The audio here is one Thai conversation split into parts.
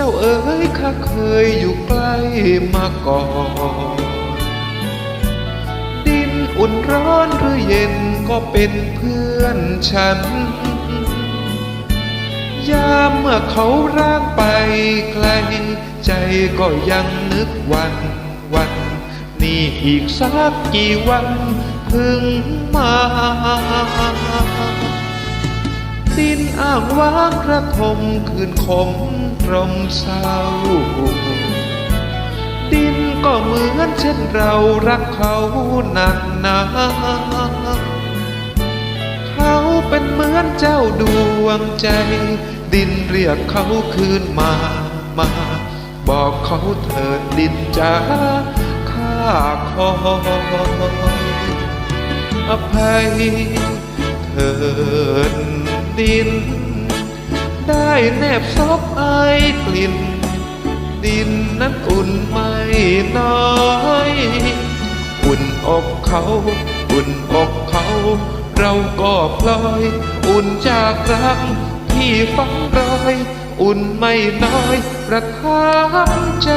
้าเอ๋ยข้าเคยอยู่ใกล้มาก่อน ดินอุ่นร้อนหรือเย็นก็เป็นเพื่อนฉัน ยามเมื่อเขาร่างไปไกล ใจก็ยังนึกวันวันนี่อีกสักกี่วันพึ่งมา ดินอ้างว้างกระทมคืนคมตรมเศร้า ดินก็เหมือนเช่นเรารักเขาหนักหนาเขาเป็นเหมือนเจ้าดวงใจ ดินเรียกเขาคืนมามา บอกเขาเถิดดินจ้าข้าคอยอภัยเถิด ดิน ได้แนบซบไอกลิ่น ดินนั้นอุ่นไม่น้อย อุ่นอกเขา อุ่นอกเขา เราก็พลอย อุ่นจากรักที่ฝังรอย อุ่นไม่น้อย ประทับใจ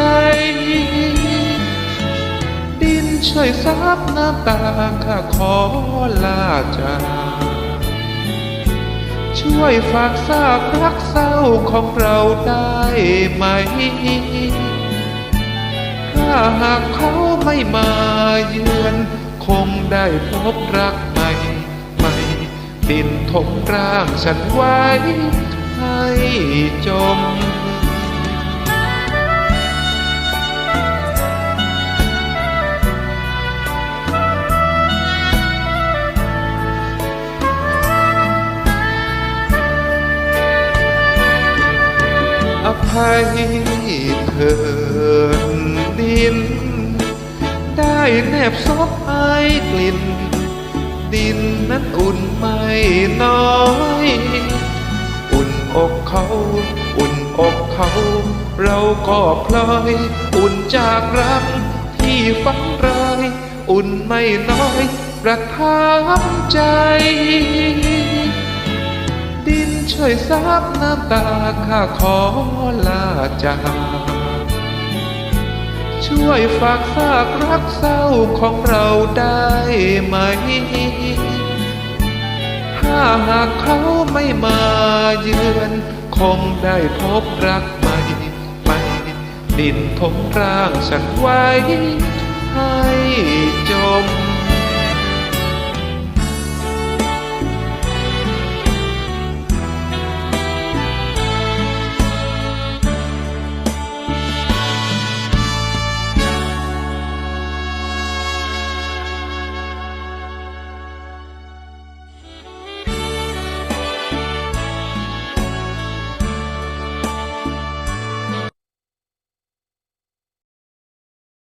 ดินช่วยซับน้ำตาข้าขอลาจาก ช่วยฝากซากรักเศร้าของเราได้ไหม ถ้าหากเขาไม่มาเยือน คงได้พบรักใหม่ใหม่ดินทมร่างฉันไว้ให้จม อภัยเถิดดิน ได้แนบซบไอกลิ่น ดินนั้นอุ่นไม่น้อย อุ่นอกเขาอุ่นอกเขา เราก็พลอย อุ่นจากรักที่ฝังราย อุ่นไม่น้อย ประทับใจ ช่วยซับน้ำตาข้าขอลาจากช่วยฝากซากรักเศร้าของเราได้ไหม ถ้าหากเขาไม่มาเยือน คงได้พบรักใหม่ใหม่ดินทมร่างฉันไว้ให้จ